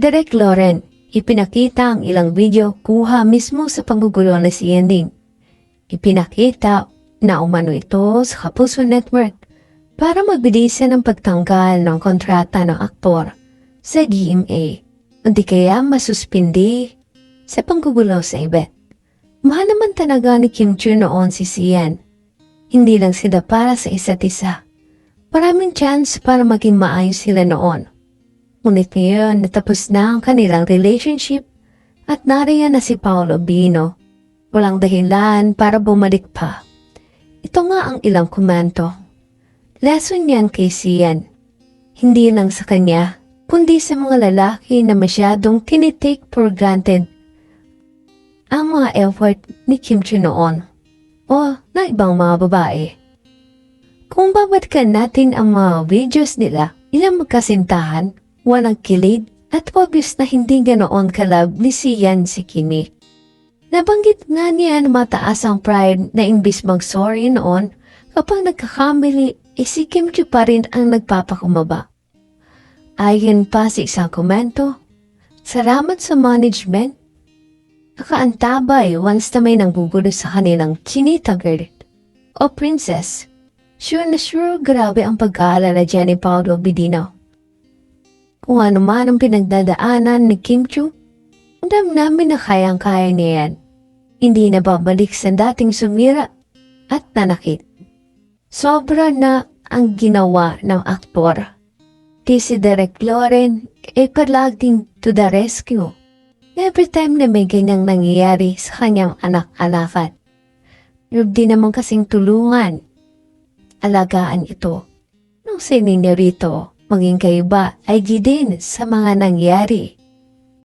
Derek Loren, ipinakita ang ilang video kuha mismo sa panggugulo na si Ending. Ipinakita na umano ito sa Kapuso Network para mabilisan ang pagtanggal ng kontrata ng aktor sa GMA. Hindi kaya masuspindi sa panggugulo sa ibet. Mahal naman talaga ni Kim Chu noon si Sian. Hindi lang sila para sa isa't isa. Maraming chance para maging maayos sila noon. Ngunit ngayon natapos na ang kanilang relationship at nariyan na si Paolo Bino. Walang dahilan para bumalik pa. Ito nga ang ilang komento. Lesson yan kay Sian. Hindi lang sa kanya, kundi sa mga lalaki na masyadong tinitake for granted ang mga effort ni Kim Chu noon o na ibang mga babae. Kung babalikan natin ang mga videos nila, ilang magkasintahan, walang kilid, at obvious na hindi ganoon kalab ni Sian si Kimi. Nabanggit nga niya na mataas ang pride na imbis mag-sorry noon kapag nagkakamali, eh si Kim Chu pa rin ang nagpapakumaba. Ayon pa sa isang komento, Salamat sa management. Nakaantabay once na may nanggugulo sa kanilang chinita girl o princess. Sure na sure grabe ang pag-aalala dyan ni Paolo Bidino. Kung ano man ang pinagdadaanan ni Kim Chu, Andam namin na kayang-kaya niya yan. Hindi na babalik sa dating sumira at nanakit. Sobra na ang ginawa ng aktor. Di si Derek Loren ay palaging to the rescue. Every time na may ganyang nangyayari sa kanyang anak-anakan. Huwag din naman kasing tulungan. Alagaan ito. Nung sining niya rito, maging kayo ba ay di din sa mga nangyari.